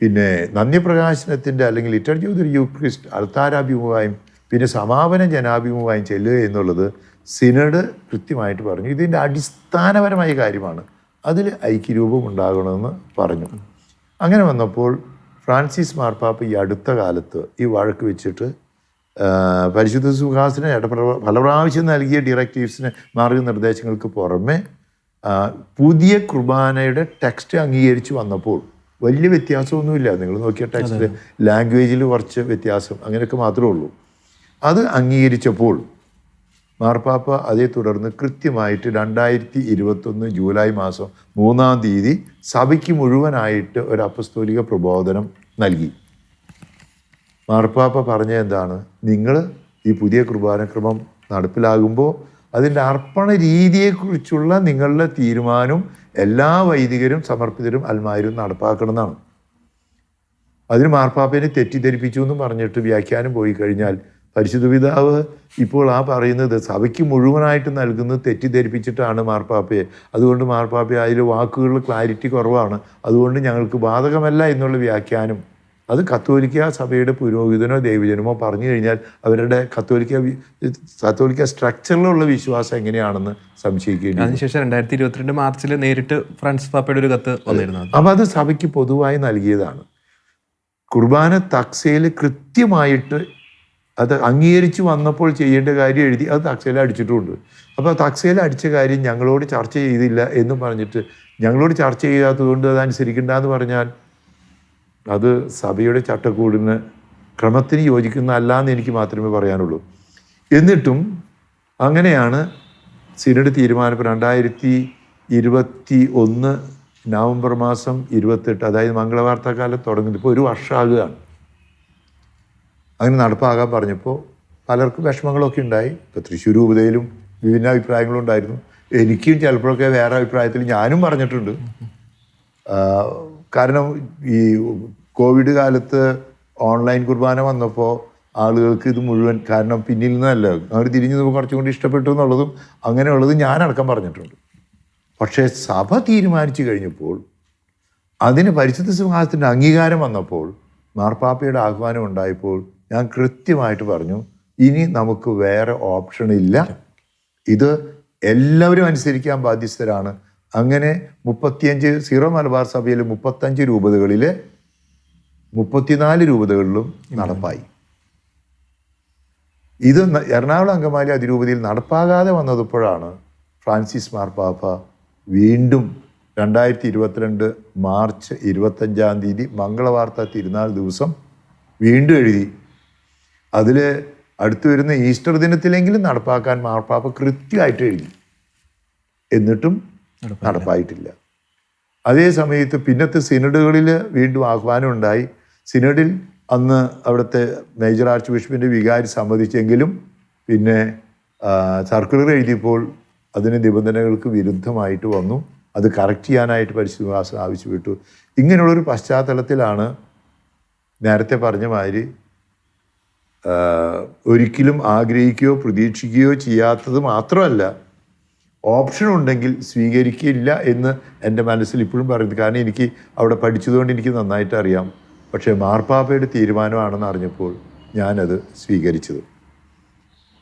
S1: പിന്നെ നന്ദിപ്രകാശനത്തിന്റെ അല്ലെങ്കിൽ ലിറ്റർജി ഓഫ് ദി യൂക്രിസ്റ്റ് അൾത്താരാഭിമുഖമായും പിന്നെ സമാപന ജനാഭിമുഖമായും ചെല്ലുക എന്നുള്ളത് സിനഡ് കൃത്യമായിട്ട് പറഞ്ഞു. ഇതിന്റെ അടിസ്ഥാനപരമായ കാര്യമാണ് അതിൽ ഐക്യരൂപം ഉണ്ടാകണമെന്ന് പറഞ്ഞു. അങ്ങനെ വന്നപ്പോൾ ഫ്രാൻസിസ് മാർപ്പാപ്പ ഈ അടുത്ത കാലത്ത് ഈ വഴക്ക് വെച്ചിട്ട് പരിശുദ്ധ സുഹാസിന് ഇടപെട പല പ്രാവശ്യം നൽകിയ ഡിറക്റ്റീവ്സിന് മാർഗനിർദ്ദേശങ്ങൾക്ക് പുറമെ പുതിയ കുർബാനയുടെ ടെക്സ്റ്റ് അംഗീകരിച്ചു വന്നപ്പോൾ വലിയ വ്യത്യാസമൊന്നുമില്ല. നിങ്ങൾ നോക്കിയ ടെക്സ്റ്റ് ലാംഗ്വേജിൽ കുറച്ച് വ്യത്യാസം. അങ്ങനെയൊക്കെ മാത്രമേ ഉള്ളൂ. അത് അംഗീകരിച്ചപ്പോൾ മാർപ്പാപ്പ അതേ തുടർന്ന് കൃത്യമായിട്ട് രണ്ടായിരത്തി ഇരുപത്തൊന്ന് ജൂലൈ മാസം മൂന്നാം തീയതി സഭയ്ക്ക് മുഴുവനായിട്ട് ഒരു അപ്പസ്തോലിക പ്രബോധനം നൽകി. മാർപ്പാപ്പ പറഞ്ഞ എന്താണ്? നിങ്ങൾ ഈ പുതിയ കുർബാനക്രമം നടപ്പിലാകുമ്പോൾ അതിന്റെ അർപ്പണ രീതിയെക്കുറിച്ചുള്ള നിങ്ങളുടെ തീരുമാനം എല്ലാ വൈദികരും സമർപ്പിതരും അൽമാരും നടപ്പാക്കണം എന്നാണ് അതിന് മാർപ്പാപ്പനെ തെറ്റിദ്ധരിപ്പിച്ചു എന്ന് പറഞ്ഞിട്ട് വ്യാഖ്യാനം പോയി കഴിഞ്ഞാൽ പരിശുദ്ധ പിതാവ് ഇപ്പോൾ ആ പറയുന്നത് സഭയ്ക്ക് മുഴുവനായിട്ട് നൽകുന്നത് തെറ്റിദ്ധരിപ്പിച്ചിട്ടാണ് മാർപ്പാപ്പയെ. അതുകൊണ്ട് മാർപ്പാപ്പയെ അതിൽ വാക്കുകളിൽ ക്ലാരിറ്റി കുറവാണ്. അതുകൊണ്ട് ഞങ്ങൾക്ക് ബാധകമല്ല എന്നുള്ള വ്യാഖ്യാനം അത് കത്തോലിക്ക സഭയുടെ പുരോഹിതനോ ദൈവജനമോ പറഞ്ഞു കഴിഞ്ഞാൽ അവരുടെ കത്തോലിക്ക കത്തോലിക്ക സ്ട്രക്ചറിലുള്ള വിശ്വാസം എങ്ങനെയാണെന്ന് സംശയിക്കുകയും
S2: അതിനുശേഷം രണ്ടായിരത്തി ഇരുപത്തിരണ്ട് മാർച്ചിൽ നേരിട്ട് ഫ്രാൻസ് പാപ്പയുടെ ഒരു കത്ത് വന്നിരുന്നു
S1: അപ്പം അത് സഭയ്ക്ക് പൊതുവായി നൽകിയതാണ്. കുർബാന തക്സയിൽ കൃത്യമായിട്ട് അത് അംഗീകരിച്ച് വന്നപ്പോൾ ചെയ്യേണ്ട കാര്യം എഴുതി അത് തക്സയിൽ അടിച്ചിട്ടുമുണ്ട് അപ്പോൾ തക്സയിൽ അടിച്ച കാര്യം ഞങ്ങളോട് ചർച്ച ചെയ്തില്ല എന്ന് പറഞ്ഞിട്ട് ഞങ്ങളോട് ചർച്ച ചെയ്യാത്തത് കൊണ്ട് അത് അനുസരിക്കണ്ട എന്ന് പറഞ്ഞാൽ അത് സഭയുടെ ചട്ടക്കൂടിന് ക്രമത്തിന് യോജിക്കുന്ന അല്ല എന്ന് എനിക്ക് മാത്രമേ പറയാനുള്ളൂ. എന്നിട്ടും അങ്ങനെയാണ് സിനഡ് തീരുമാനം രണ്ടായിരത്തി ഇരുപത്തി ഒന്ന് നവംബർ മാസം ഇരുപത്തെട്ട് അതായത് മംഗളവാർത്താക്കാലം തുടങ്ങുന്നത് ഇപ്പോൾ ഒരു വർഷമാകുകയാണ്. അങ്ങനെ നടപ്പാകാൻ പറഞ്ഞപ്പോൾ പലർക്കും വിഷമങ്ങളൊക്കെ ഉണ്ടായി. ഇപ്പോൾ തൃശ്ശൂർ രൂപതയിലും വിഭിന്ന അഭിപ്രായങ്ങളുണ്ടായിരുന്നു എനിക്കും ചിലപ്പോഴൊക്കെ വേറെ അഭിപ്രായത്തിൽ ഞാനും പറഞ്ഞിട്ടുണ്ട്. കാരണം ഈ കോവിഡ് കാലത്ത് ഓൺലൈൻ കുർബാന വന്നപ്പോൾ ആളുകൾക്ക് ഇത് മുഴുവൻ കാരണം പിന്നിൽ നിന്നല്ല. അവർ തിരിഞ്ഞു നോക്കുമ്പോൾ കുറച്ചും കൂടി ഇഷ്ടപ്പെട്ടു എന്നുള്ളതും അങ്ങനെയുള്ളതും ഞാനടക്കം പറഞ്ഞിട്ടുണ്ട്. പക്ഷേ സഭ തീരുമാനിച്ചു കഴിഞ്ഞപ്പോൾ അതിന് പരിശുദ്ധ സിംഹാസത്തിന്റെ അംഗീകാരം വന്നപ്പോൾ മാർപ്പാപ്പയുടെ ആഹ്വാനം ഉണ്ടായപ്പോൾ ഞാൻ കൃത്യമായിട്ട് പറഞ്ഞു ഇനി നമുക്ക് വേറെ ഓപ്ഷൻ ഇല്ല. ഇത് എല്ലാവരും അനുസരിക്കാൻ ബാധ്യസ്ഥരാണ്. അങ്ങനെ മുപ്പത്തിയഞ്ച് സീറോ മലബാർ സഭയിൽ മുപ്പത്തഞ്ച് രൂപതകളിൽ മുപ്പത്തിനാല് രൂപതകളിലും നടപ്പായി. ഇത് എറണാകുളം അങ്കമാലി അതിരൂപതയിൽ നടപ്പാകാതെ വന്നതപ്പോഴാണ് ഫ്രാൻസിസ് മാർപ്പാപ്പ വീണ്ടും രണ്ടായിരത്തി ഇരുപത്തിരണ്ട് മാർച്ച് ഇരുപത്തഞ്ചാം തീയതി മംഗളവാർത്ത തിരുനാൾ ദിവസം വീണ്ടും എഴുതി. അതിൽ അടുത്തു വരുന്ന ഈസ്റ്റർ ദിനത്തിലെങ്കിലും നടപ്പാക്കാൻ മാർപ്പാപ്പ കൃത്യമായിട്ട് എഴുതി. എന്നിട്ടും നടപ്പായിട്ടില്ല. അതേ സമയത്ത് പിന്നത്തെ സിനഡുകളിൽ വീണ്ടും ആഹ്വാനം ഉണ്ടായി. സിനഡിൽ അന്ന് അവിടുത്തെ മേജർ ആർച്ച് ബിഷപ്പിന്റെ വികാരി സമ്മതിച്ചെങ്കിലും പിന്നെ സർക്കുലർ എഴുതിയപ്പോൾ അതിന് നിബന്ധനകൾക്ക് വിരുദ്ധമായിട്ട് വന്നു. അത് കറക്റ്റ് ചെയ്യാനായിട്ട് പരിശുദ്ധാസനം ആവശ്യപ്പെട്ടു. ഇങ്ങനെയുള്ളൊരു പശ്ചാത്തലത്തിലാണ് നേരത്തെ പറഞ്ഞ മാതിരി ഒരിക്കലും ആഗ്രഹിക്കുകയോ പ്രതീക്ഷിക്കുകയോ ചെയ്യാത്തത് മാത്രമല്ല ഓപ്ഷൻ ഉണ്ടെങ്കിൽ സ്വീകരിക്കില്ല എന്ന് എന്റെ മനസ്സിൽ ഇപ്പോഴും പറയുന്നത് കാരണം എനിക്ക് അവിടെ പഠിച്ചതുകൊണ്ട് എനിക്ക് നന്നായിട്ട് അറിയാം. പക്ഷേ മാർപ്പാപ്പയുടെ തീരുമാനമാണെന്ന് അറിഞ്ഞപ്പോൾ ഞാനത് സ്വീകരിച്ചത്.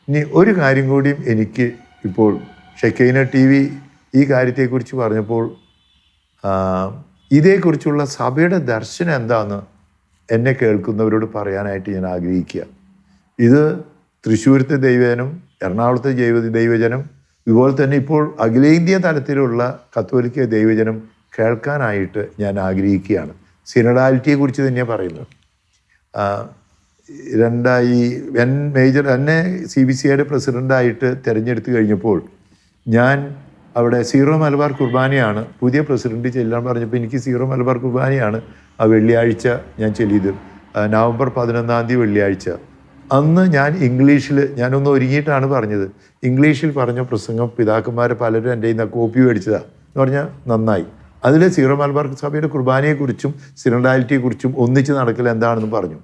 S1: ഇനി ഒരു കാര്യം കൂടിയും എനിക്ക് ഇപ്പോൾ ഷെക്കൈന ടി വി ഈ കാര്യത്തെക്കുറിച്ച് പറഞ്ഞപ്പോൾ ഇതേക്കുറിച്ചുള്ള സഭയുടെ ദർശനം എന്താണെന്ന് എന്നെ കേൾക്കുന്നവരോട് പറയാനായിട്ട് ഞാൻ ആഗ്രഹിക്കുക. ഇത് തൃശ്ശൂരത്തെ ദൈവജനം എറണാകുളത്തെ ജൈവ ദൈവജനം ഇതുപോലെ തന്നെ ഇപ്പോൾ അഖിലേന്ത്യാ തലത്തിലുള്ള കത്തോലിക്ക ദൈവജനം കേൾക്കാനായിട്ട് ഞാൻ ആഗ്രഹിക്കുകയാണ്. സിനഡാലിറ്റിയെക്കുറിച്ച് തന്നെയാണ് പറയുന്നത്. രണ്ടായി എൻ മേജർ എന്നെ സി ബി സിയുടെ പ്രസിഡന്റായിട്ട് തിരഞ്ഞെടുത്ത് കഴിഞ്ഞപ്പോൾ ഞാൻ അവിടെ സീറോ മലബാർ കുർബാനയാണ് പുതിയ പ്രസിഡന്റ് ചെല്ലാൻ പറഞ്ഞപ്പോൾ എനിക്ക് സീറോ മലബാർ കുർബാനയാണ് ആ വെള്ളിയാഴ്ച ഞാൻ ചെല്ലിയത്. നവംബർ പതിനൊന്നാം തീയതി വെള്ളിയാഴ്ച. അന്ന് ഞാൻ ഇംഗ്ലീഷിൽ ഞാനൊന്ന് ഒരുങ്ങിയിട്ടാണ് പറഞ്ഞത്. ഇംഗ്ലീഷിൽ പറഞ്ഞ പ്രസംഗം പിതാക്കന്മാർ പലരും എന്റെ ഇന്ന് കോപ്പി മേടിച്ചതാണ് എന്ന് പറഞ്ഞാൽ നന്നായി. അതിൽ സീറോ മലബാർ സഭയുടെ കുർബാനയെക്കുറിച്ചും സിനഡാലിറ്റിയെക്കുറിച്ചും ഒന്നിച്ച് നടക്കൽ എന്താണെന്ന് പറഞ്ഞു.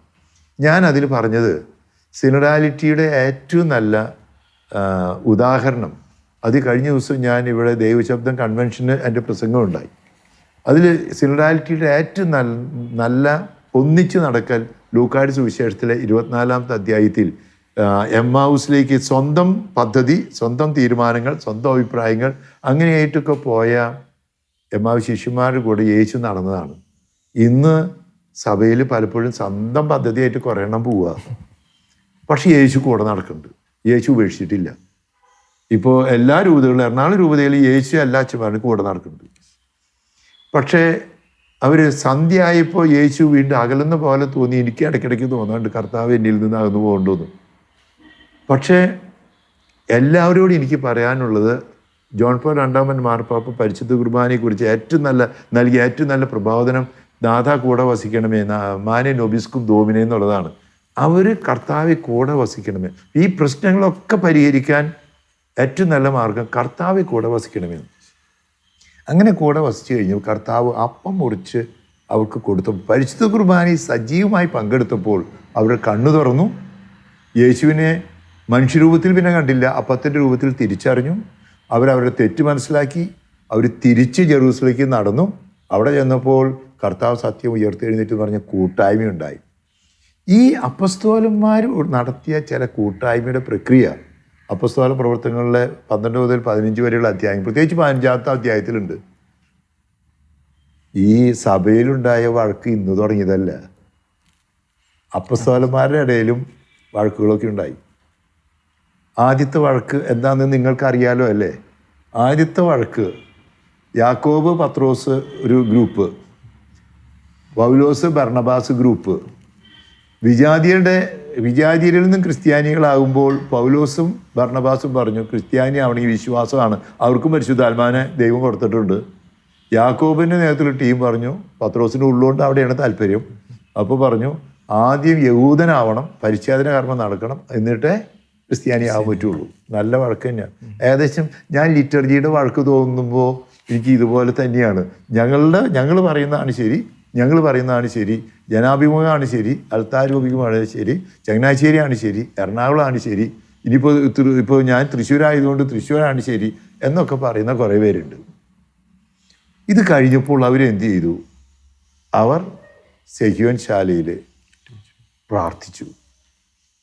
S1: ഞാൻ അതിൽ പറഞ്ഞത് സിനഡാലിറ്റിയുടെ ഏറ്റവും നല്ല ഉദാഹരണം. അത് കഴിഞ്ഞ ദിവസം ഞാൻ ഇവിടെ ദൈവശബ്ദം കൺവെൻഷന് എന്റെ പ്രസംഗം ഉണ്ടായി. അതിൽ സിനഡാലിറ്റിയുടെ ഏറ്റവും നല്ല നല്ല ഒന്നിച്ച് നടക്കൽ ലൂക്കാട് സുവിശേഷത്തിലെ ഇരുപത്തിനാലാമത്തെ അധ്യായത്തിൽ എം ഹൗസിലേക്ക് സ്വന്തം പദ്ധതി സ്വന്തം തീരുമാനങ്ങൾ സ്വന്തം അഭിപ്രായങ്ങൾ അങ്ങനെയായിട്ടൊക്കെ പോയ എമ്മാവ് ശിഷ്യന്മാരുടെ കൂടെ യേശു നടന്നതാണ്. ഇന്ന് സഭയിൽ പലപ്പോഴും സ്വന്തം പദ്ധതിയായിട്ട് കുറേ എണ്ണം പോവുക. പക്ഷേ യേശു കൂടെ നടക്കുന്നുണ്ട്. യേശു ഉപേക്ഷിച്ചിട്ടില്ല. ഇപ്പോൾ എല്ലാ രൂപതകളിലും എറണാകുളം രൂപതയിൽ യേശു എല്ലാ അച്ഛന്മാരും കൂടെ നടക്കുന്നുണ്ട്. പക്ഷേ അവർ സന്ധ്യ ആയപ്പോൾ യേശു വീണ്ടും അകലുന്ന പോലെ തോന്നി എനിക്ക് ഇടയ്ക്കിടയ്ക്ക് തോന്നാണ്ട് കർത്താവ് എന്നിൽ നിന്ന് അകന്നു പോകേണ്ടതെന്ന് പക്ഷേ എല്ലാവരോടും എനിക്ക് പറയാനുള്ളത് ജോൺ പോൾ രണ്ടാമൻ മാർപ്പാപ്പ പരിശുദ്ധ കുർബാനയെക്കുറിച്ച് ഏറ്റവും നല്ല നൽകിയ ഏറ്റവും നല്ല പ്രബോധനം നാഥ കൂടെ വസിക്കണമേ മാനെ നൊബിസ്കും ദോമിനെ എന്നുള്ളതാണ്. അവർ കർത്താവെ കൂടെ വസിക്കണമേ. ഈ പ്രശ്നങ്ങളൊക്കെ പരിഹരിക്കാൻ ഏറ്റവും നല്ല മാർഗം കർത്താവെ കൂടെ വസിക്കണമേ അങ്ങനെ കൂടെ വസിച്ചു കഴിഞ്ഞു. കർത്താവ് അപ്പം മുറിച്ച് അവർക്ക് കൊടുത്തു. പരിശുദ്ധ കുർബാനി സജീവമായി പങ്കെടുത്തപ്പോൾ അവർ കണ്ണു തുറന്നു. യേശുവിനെ മനുഷ്യരൂപത്തിൽ പിന്നെ കണ്ടില്ല അപ്പത്തിന്റെ രൂപത്തിൽ തിരിച്ചറിഞ്ഞു. അവരവരുടെ തെറ്റ് മനസ്സിലാക്കി. അവർ തിരിച്ച് ജെറൂസലേക്ക് നടന്നു. അവിടെ ചെന്നപ്പോൾ കർത്താവ് സത്യം ഉയർത്തെഴുന്നേറ്റ് പറഞ്ഞ കൂട്ടായ്മയുണ്ടായി. ഈ അപ്പസ്തോലന്മാർ നടത്തിയ ചില കൂട്ടായ്മയുടെ പ്രക്രിയ അപ്പസ്തോല പ്രവർത്തനങ്ങളിലെ പന്ത്രണ്ട് മുതൽ പതിനഞ്ച് വരെയുള്ള അധ്യായം പ്രത്യേകിച്ച് പതിനഞ്ചാമത്തെ അധ്യായത്തിലുണ്ട്. ഈ സഭയിലുണ്ടായ വഴക്ക് ഇന്ന് തുടങ്ങിയതല്ല. അപ്പസ്തോലന്മാരുടെ ഇടയിലും വഴക്കുകളൊക്കെ ഉണ്ടായി. ആദ്യത്തെ വഴക്ക് എന്താണെന്ന് നിങ്ങൾക്കറിയാലോ അല്ലേ? ആദ്യത്തെ വഴക്ക് യാക്കോബ് പത്രോസ് ഒരു ഗ്രൂപ്പ് പൗലോസ് ഭർണബാസ് ഗ്രൂപ്പ്. വിജാതിയുടെ വിജാതിയരിൽ നിന്നും ക്രിസ്ത്യാനികളാകുമ്പോൾ പൗലോസും ഭർണബാസും പറഞ്ഞു ക്രിസ്ത്യാനി ആവണമെങ്കിൽ വിശ്വാസമാണ്. അവർക്കും പരിശുദ്ധാത്മാനെ ദൈവം കൊടുത്തിട്ടുണ്ട്. യാക്കോബിന്റെ നേതൃത്വത്തിൽ ടീം പറഞ്ഞു പത്രോസിന്റെ ഉള്ളുകൊണ്ട് അവിടെയാണ് താല്പര്യം. അപ്പോൾ പറഞ്ഞു ആദ്യം യഹൂദനാവണം പരിച്ഛേദന കർമ്മം നടക്കണം എന്നിട്ടേ ക്രിസ്ത്യാനി ആവാൻ പറ്റുള്ളൂ. നല്ല വഴക്ക് തന്നെയാണ്. ഏകദേശം ഞാൻ ലിറ്റർജിയുടെ വഴക്ക് തോന്നുമ്പോൾ എനിക്ക് ഇതുപോലെ തന്നെയാണ്. ഞങ്ങളുടെ ഞങ്ങൾ പറയുന്നതാണ് ശരി ഞങ്ങൾ പറയുന്നതാണ് ശരി. ജനാഭിമുഖമാണ് ശരി. അൽത്താരൂപികമാണ് ശരി. ചങ്ങനാശ്ശേരിയാണ് ശരി. എറണാകുളമാണ് ശരി. ഇനിയിപ്പോൾ ഇപ്പോൾ ഞാൻ തൃശ്ശൂരായതുകൊണ്ട് തൃശ്ശൂരാണ് ശരി എന്നൊക്കെ പറയുന്ന കുറേ പേരുണ്ട്. ഇത് കഴിഞ്ഞപ്പോൾ അവരെന്ത് ചെയ്തു? അവർ സെഹ്യോൻ ശാലയിൽ പ്രാർത്ഥിച്ചു.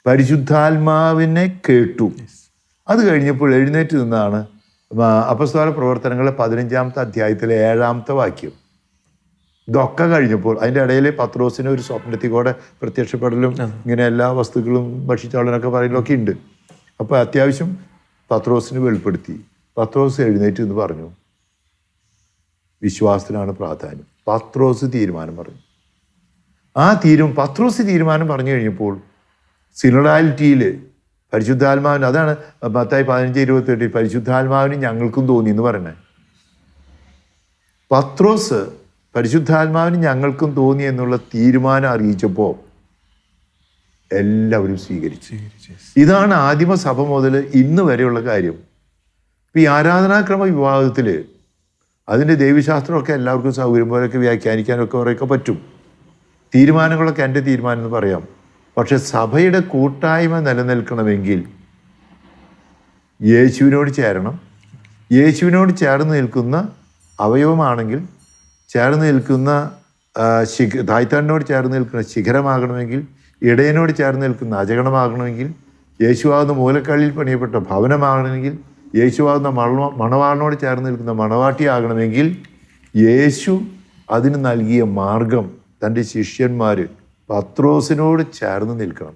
S1: പരിശുദ്ധാത്മാവിനെ കേട്ടു. അത് കഴിഞ്ഞപ്പോൾ എഴുന്നേറ്റ് നിന്നാണ് അപസ്തോല പ്രവർത്തനങ്ങളെ പതിനഞ്ചാമത്തെ അധ്യായത്തിലെ ഏഴാമത്തെ വാക്യം. ഇതൊക്കെ കഴിഞ്ഞപ്പോൾ അതിന്റെ ഇടയിൽ പത്രോസിന് ഒരു സ്വപ്നത്തിൽ കൂടെ പ്രത്യക്ഷപ്പെടലും ഇങ്ങനെ എല്ലാ വസ്തുക്കളും ഭക്ഷിച്ചാളനൊക്കെ പറയലൊക്കെ ഉണ്ട്. അപ്പോൾ അത്യാവശ്യം പത്രോസിന് വെളിപ്പെടുത്തി. പത്രോസ് എഴുന്നേറ്റ് എന്ന് പറഞ്ഞു വിശ്വാസത്തിനാണ് പ്രാധാന്യം. പത്രോസ് തീരുമാനം പറഞ്ഞു. ആ തീരും പത്രോസ് തീരുമാനം പറഞ്ഞു കഴിഞ്ഞപ്പോൾ സിനഡാലിറ്റിയിൽ പരിശുദ്ധാത്മാവിന് അതാണ് പത്തായി പതിനഞ്ച് ഇരുപത്തെട്ടിൽ പരിശുദ്ധാത്മാവിന് ഞങ്ങൾക്കും തോന്നി എന്ന് പറയണേ പത്രോസ് പരിശുദ്ധാത്മാവിന് ഞങ്ങൾക്കും തോന്നി എന്നുള്ള തീരുമാനം അറിയിച്ചപ്പോൾ എല്ലാവരും സ്വീകരിച്ചു. ഇതാണ് ആദിമസഭ മുതൽ ഇന്ന് വരെയുള്ള കാര്യം. ഇപ്പം ഈ ആരാധനാക്രമ വിഭാഗത്തിൽ അതിന്റെ ദൈവശാസ്ത്രമൊക്കെ എല്ലാവർക്കും സൗകര്യം പോലെയൊക്കെ വ്യാഖ്യാനിക്കാനൊക്കെ കുറേയൊക്കെ പറ്റും. തീരുമാനങ്ങളൊക്കെ എന്റെ തീരുമാനം എന്ന് പറയാം. പക്ഷെ സഭയുടെ കൂട്ടായ്മ നിലനിൽക്കണമെങ്കിൽ യേശുവിനോട് ചേരണം. യേശുവിനോട് ചേർന്ന് നിൽക്കുന്ന അവയവമാണെങ്കിൽ ചേർന്ന് നിൽക്കുന്ന ശിഖ തായ്ത്താടിനോട് ചേർന്ന് നിൽക്കുന്ന ശിഖരമാകണമെങ്കിൽ ഇടയനോട് ചേർന്ന് നിൽക്കുന്ന അജഗണമാകണമെങ്കിൽ യേശുവാകുന്ന മൂലക്കള്ളിയിൽ പണിയപ്പെട്ട ഭവനമാകണമെങ്കിൽ യേശുവാകുന്ന മണ മണവാളിനോട് ചേർന്ന് നിൽക്കുന്ന മണവാട്ടിയാകണമെങ്കിൽ യേശു അതിന് നൽകിയ മാർഗം തന്റെ ശിഷ്യന്മാർ പത്രോസിനോട് ചേർന്ന് നിൽക്കണം.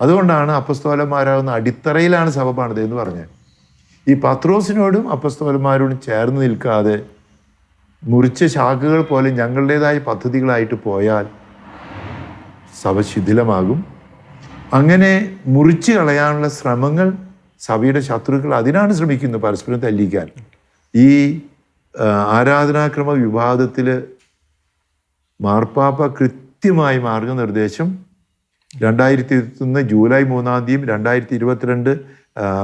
S1: അതുകൊണ്ടാണ് അപ്പസ്തോലന്മാരാകുന്ന അടിത്തറയിലാണ് സഭ പണിത് എന്ന് പറഞ്ഞത്. ഈ പത്രോസിനോടും അപ്പസ്തോലന്മാരോടും ചേർന്ന് നിൽക്കാതെ മുറിച്ച ശാഖകൾ പോലെ ഞങ്ങളുടേതായ പദ്ധതികളായിട്ട് പോയാൽ സഭ ശിഥിലമാകും. അങ്ങനെ മുറിച്ച് കളയാനുള്ള ശ്രമങ്ങൾ സഭയുടെ ശത്രുക്കൾ അതിനാണ് ശ്രമിക്കുന്നത് പരസ്പരം തല്ലിക്കാൻ. ഈ ആരാധനാക്രമ വിവാദത്തിൽ മാർപ്പാപ്പ കൃത്യമായി മാർഗനിർദ്ദേശം രണ്ടായിരത്തി ഇരുപത്തൊന്ന് ജൂലൈ മൂന്നാം തീയതി രണ്ടായിരത്തി ഇരുപത്തിരണ്ട്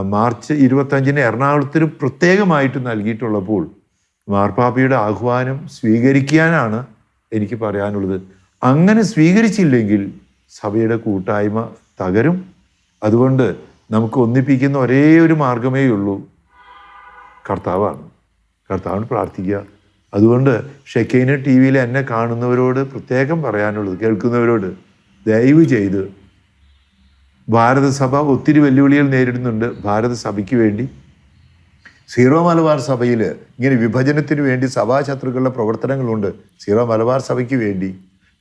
S1: മാർച്ച് ഇരുപത്തഞ്ചിന് എറണാകുളത്തിന് പ്രത്യേകമായിട്ട് നൽകിയിട്ടുള്ളപ്പോൾ മാർപ്പാപ്പയുടെ ആഹ്വാനം സ്വീകരിക്കാനാണ് എനിക്ക് പറയാനുള്ളത്. അങ്ങനെ സ്വീകരിച്ചില്ലെങ്കിൽ സഭയുടെ കൂട്ടായ്മ തകരും. അതുകൊണ്ട് നമുക്ക് ഒന്നിപ്പിക്കുന്ന ഒരേ ഒരു മാർഗമേ ഉള്ളൂ. കർത്താവാണ്. കർത്താവിന് പ്രാർത്ഥിക്കുക. അതുകൊണ്ട് ഷെക്കൈന ടി വിയിൽ എന്നെ കാണുന്നവരോട് പ്രത്യേകം പറയാനുള്ളത് കേൾക്കുന്നവരോട് ദയവ് ചെയ്ത് ഭാരതസഭ ഒത്തിരി വെല്ലുവിളികൾ നേരിടുന്നുണ്ട്. ഭാരതസഭയ്ക്ക് വേണ്ടി സീറോ മലബാർ സഭയിൽ ഇങ്ങനെ വിഭജനത്തിന് വേണ്ടി സഭാശത്രുക്കളുടെ പ്രവർത്തനങ്ങളുണ്ട്. സീറോ മലബാർ സഭയ്ക്ക് വേണ്ടി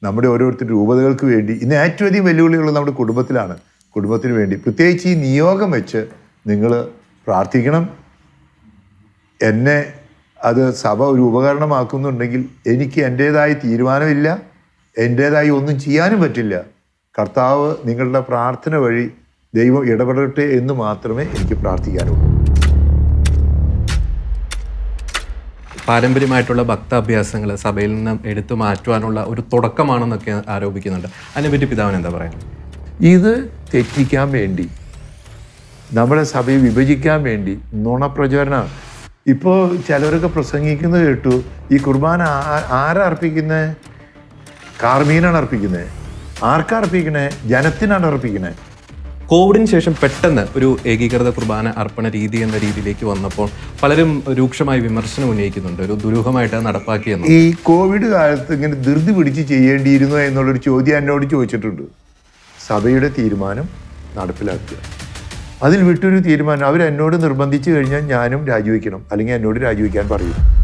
S1: നമ്മുടെ ഓരോരുത്തരുടെ രൂപതകൾക്ക് വേണ്ടി. ഇന്ന് ഏറ്റവും അധികം വെല്ലുവിളികൾ നമ്മുടെ കുടുംബത്തിലാണ്. കുടുംബത്തിന് വേണ്ടി. പ്രത്യേകിച്ച് ഈ നിയോഗം വെച്ച് നിങ്ങൾ പ്രാർത്ഥിക്കണം. എന്നെ അത് സഭ ഒരു ഉപകരണമാക്കുന്നുണ്ടെങ്കിൽ എനിക്ക് എന്റേതായ തീരുമാനമില്ല. എന്റേതായി ഒന്നും ചെയ്യാനും പറ്റില്ല. കർത്താവ് നിങ്ങളുടെ പ്രാർത്ഥന വഴി ദൈവം ഇടപെടട്ടെ എന്ന് മാത്രമേ എനിക്ക് പ്രാർത്ഥിക്കാനുള്ളൂ.
S2: പാരമ്പര്യമായിട്ടുള്ള ഭക്താഭ്യാസങ്ങൾ സഭയിൽ നിന്ന് എടുത്തു മാറ്റുവാനുള്ള ഒരു തുടക്കമാണെന്നൊക്കെ ആരോപിക്കുന്നുണ്ട്. അതിനെപ്പറ്റി പിതാവിന് എന്താ പറയുന്നത്
S1: ഇത് തെറ്റിക്കാൻ വേണ്ടി നമ്മുടെ സഭയെ വിഭജിക്കാൻ വേണ്ടി നുണപ്രചോദനം ഇപ്പോൾ ചിലരൊക്കെ പ്രസംഗിക്കുന്നത് കേട്ടു ഈ കുർബാന ആരർപ്പിക്കുന്നത് ആരാ അർപ്പിക്കുന്നത് കാർമീനാണ് അർപ്പിക്കുന്നത് ആർക്കാ അർപ്പിക്കണേ? ജനത്തിനാണ് അർപ്പിക്കണേ.
S2: കോവിഡിന് ശേഷം പെട്ടെന്ന് ഒരു ഏകീകൃത കുർബാന അർപ്പണ രീതി എന്ന രീതിയിലേക്ക് വന്നപ്പോൾ പലരും രൂക്ഷമായി വിമർശനം ഉന്നയിക്കുന്നുണ്ട്. ഒരു ദുരൂഹമായിട്ട് നടപ്പാക്കിയെന്ന്.
S1: ഈ കോവിഡ് കാലത്ത് ഇങ്ങനെ ധൃതി പിടിച്ച് ചെയ്യേണ്ടിയിരുന്നു എന്നുള്ളൊരു ചോദ്യം എന്നോട് ചോദിച്ചിട്ടുണ്ട്. സഭയുടെ തീരുമാനം നടപ്പിലാക്കുക. അതിൽ വിട്ടൊരു തീരുമാനം അവരെന്നോട് നിർബന്ധിച്ചു കഴിഞ്ഞാൽ ഞാനും രാജിവെക്കണം. അല്ലെങ്കിൽ എന്നോട് രാജിവെക്കാൻ പറയും.